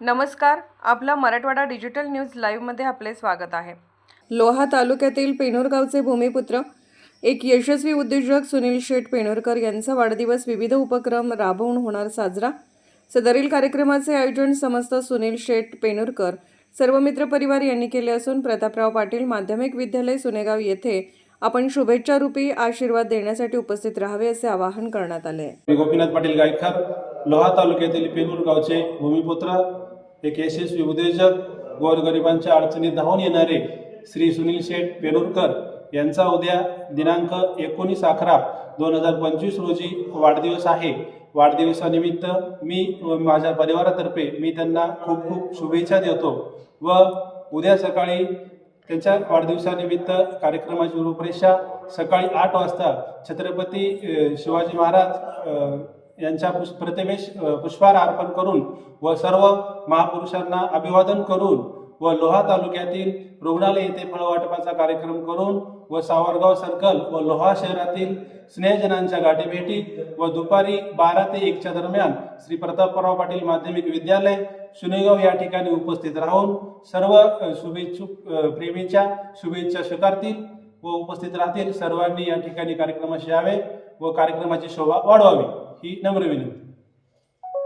नमस्कार आपला Marathwada digital news लाईव्हमध्ये आपले स्वागत आहे. लोहा तालुक्यातील पेनूर गावचे भूमिपुत्र एक यशस्वी उद्योजक सुनील शेठ पेनोरकर यांचा वाढदिवस विविध उपक्रम राबवून होणार साजरा. सदरील कार्यक्रमाचे आयोजन समस्त सुनील शेठ पेनोरकर सर्व मित्र परिवार यांनी केले असून प्रतापराव पाटील माध्यमिक विद्यालय सुनेगाव येथे आपण शुभेच्छा रूपी आशीर्वाद देण्यासाठी उपस्थित राहावे असे आवाहन करण्यात आले गोपीनाथ पाटील गायककर लोहा तालुक्यातील पेनूर गावचे भूमिपुत्र एक यशस्वी उद्योजक गोरगरिबांच्या अडचणीत धावून येणारे श्री सुनील शेठ पेनूरकर यांचा उद्या दिनांक एकोणीस अकरा दोन हजार पंचवीस रोजी वाढदिवस आहे. वाढदिवसानिमित्त मी व माझ्या परिवारातर्फे मी त्यांना खूप खूप शुभेच्छा देतो व उद्या सकाळी त्यांच्या वाढदिवसानिमित्त कार्यक्रमाची रूपरेषा सकाळी आठ वाजता छत्रपती शिवाजी महाराज यांच्या पुष प्रतिमेश पुष्पहार अर्पण करून व सर्व महापुरुषांना अभिवादन करून व लोहा तालुक्यातील रुग्णालय येथे फळवाटपाचा कार्यक्रम करून व सावरगाव सर्कल व लोहा शहरातील स्नेहजनांच्या गाठीभेटी व दुपारी बारा ते एकच्या दरम्यान श्री प्रतापराव पाटील माध्यमिक विद्यालय सुनेगाव या ठिकाणी उपस्थित राहून सर्व शुभेच्छुक प्रेमीच्या शुभेच्छा स्वीकारतील. व उपस्थित राहतील. सर्वांनी या ठिकाणी कार्यक्रमाशी यावे व कार्यक्रमाची शोभा वाढवावी. ही नम्र विनंती.